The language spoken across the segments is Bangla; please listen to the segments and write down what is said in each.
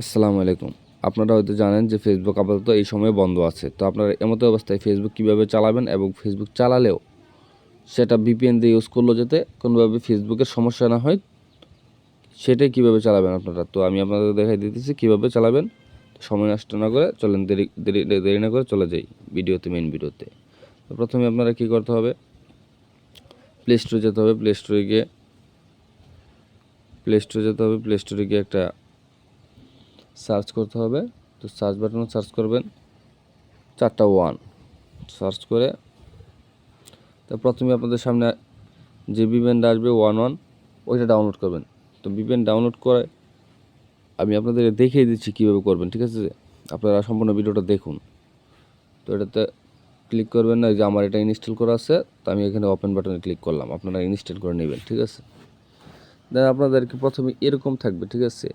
আসসালামু আলাইকুম। আপনারা হয়তো জানেন যে ফেসবুক আপাতত এই সময়ে বন্ধ আছে। তো আপনারা এমতো অবস্থায় ফেসবুক কীভাবে চালাবেন এবং ফেসবুক চালালেও সেটা ভিপিএন দিয়ে ইউজ করলেও যাতে কোনোভাবে ফেসবুকের সমস্যা না হয়, সেটাই কীভাবে চালাবেন আপনারা? তো আমি আপনাদের দেখাই দিতেছি কীভাবে চালাবেন। সময় নষ্ট না করে চলেন দেরি দেরি দেরি না করে চলে যাই ভিডিওতে মেন ভিডিওতে। তো প্রথমে আপনারা কী করতে হবে? প্লে স্টোরে যেতে হবে। প্লে স্টোরে গিয়ে প্লে স্টোরে যেতে হবে। প্লে স্টোরে গিয়ে একটা সার্চ করতে হবে। তো সার্চ বাটনে সার্চ করবেন। চারটা ওয়ান। সার্চ করে তো প্রথমে আপনাদের সামনে যে বিবেনটা আসবে ওয়ান ওয়ান, ওইটা ডাউনলোড করবেন। তো বিবেন ডাউনলোড করে আমি আপনাদের দেখিয়ে দিচ্ছি কীভাবে করবেন, ঠিক আছে? আপনারা সম্পূর্ণ ভিডিওটা দেখুন। তো এটাতে ক্লিক করবেন না যে আমার এটা ইনস্টল করা আছে, তো আমি এখানে ওপেন বাটনে ক্লিক করলাম। আপনারা ইনস্টল করে নেবেন, ঠিক আছে? দেন আপনাদেরকে প্রথমে এরকম থাকবে, ঠিক আছে?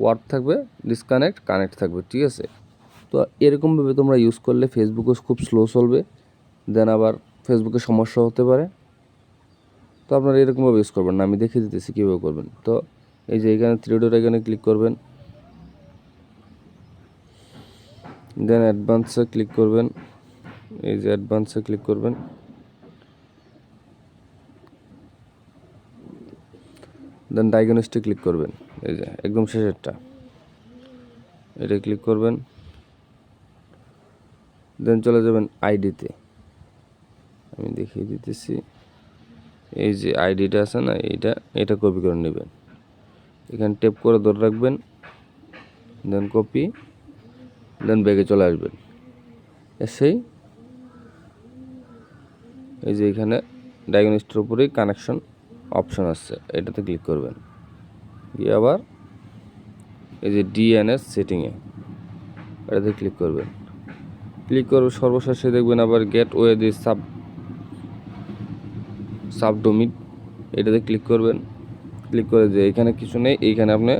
ওয়ার্ড থাকবে ডিসকানেক্ট কানেক্ট থাকবে, ঠিক আছে? তো এরকমভাবে তোমরা ইউজ করলে ফেসবুকও খুব স্লো চলবে দেন আবার ফেসবুকে সমস্যা হতে পারে। তো আপনারা এরকমভাবে ইউজ করবেন না, আমি দেখিয়ে দিতেছি কীভাবে করবেন। তো এই যে এখানে থ্রি ডোর এখানে ক্লিক করবেন। দেন অ্যাডভান্সে ক্লিক করবেন। এই যে অ্যাডভান্সে ক্লিক করবেন। দেন ডায়াগনস্টে ক্লিক করবেন। এই যে, একদম শেষেরটা। এটা ক্লিক করবেন। দেন চলে যাবেন আইডিতে আমি দেখিয়ে দিতেছি। এই যে আইডিটা আছে না, এইটা, এটা কপি করে নেবেন। এখানে টেপ করে ধরে রাখবেন। দেন কপি দেন ব্যাগে চলে আসবেন। এসেই এই যে এখানে ডায়াগনস্টের উপরেই কানেকশন অপশন আসছে। এটাতে ক্লিক করবেন। গিয়ে আবার এই যে ডিএনএস সেটিংয়ে এটাতে ক্লিক করবেন। ক্লিক করবে, সর্বশেষে দেখবেন আবার gate way the sub submit এটাতে ক্লিক করবেন। ক্লিক করে যে এখানে কিছু নেই, এইখানে আপনি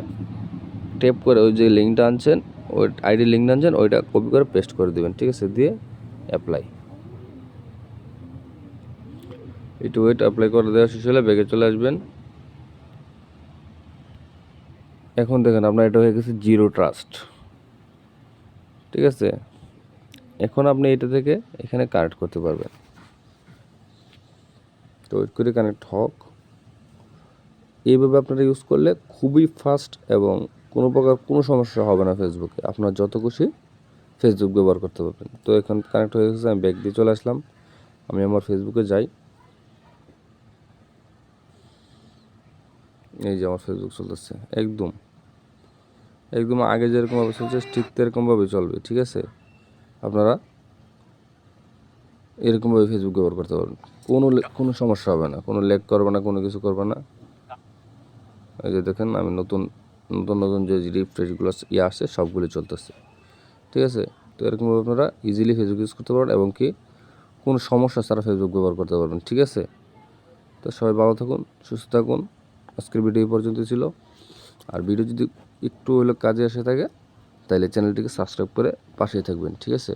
টেপ করে ওই যে লিঙ্কটা আনছেন, ওই আইডি লিঙ্কটা আনছেন, ওইটা কপি করে পেস্ট করে দেবেন, ঠিক আছে? দিয়ে অ্যাপ্লাই একটু ওয়েট অ্যাপ্লাই করে দেওয়া শেষ হলে ব্যাগে চলে আসবেন। এখন দেখেন আপনার এটা হয়ে গেছে জিরো ট্রাস্ট। ঠিক আছে? এখন আপনি এটা থেকে এখানে কানেক্ট করতে পারবেন। তো ওয়েট করে কানেক্ট হোক। এইভাবে আপনারা ইউজ করলে খুবই ফাস্ট এবং কোনো প্রকার কোনো সমস্যা হবে না ফেসবুকে আপনার যত খুশি ফেসবুক ব্যবহার করতে পারবেন। তো এখন কানেক্ট হয়ে গেছে, আমি ব্যাগ দিয়ে চলে আসলাম। আমি আমার ফেসবুকে যাই। এই যে আমার ফেসবুক চলতেছে। একদম। একদম আগে যেরকমভাবে চলছে, ঠিক এরকমভাবে চলবে, ঠিক আছে? আপনারা এরকমভাবে ফেসবুক ব্যবহার করতে পারবেন। কোনো কোনো সমস্যা হবে না। কোনো লেক করবে না, কোনো কিছু করবে না। এই যে দেখেন, আমি নতুন নতুন নতুন যে রিফ্রেশগুলো ইয়ে আসছে সবগুলি চলতেছে। ঠিক আছে? তো এরকমভাবে আপনারা ইজিলি ফেসবুক ইউজ করতে পারেন এবং কি কোনো সমস্যা ছাড়া ফেসবুক ব্যবহার করতে পারবেন। ঠিক আছে? তো সবাই ভালো থাকুন, সুস্থ থাকুন। আজকের ভিডিও পর্যন্ত ছিল। আর ভিডিও যদি একটু হলেও কাজে এসে থাকে তাহলে চ্যানেলটিকে সাবস্ক্রাইব করে পাশেই থাকবেন, ঠিক আছে?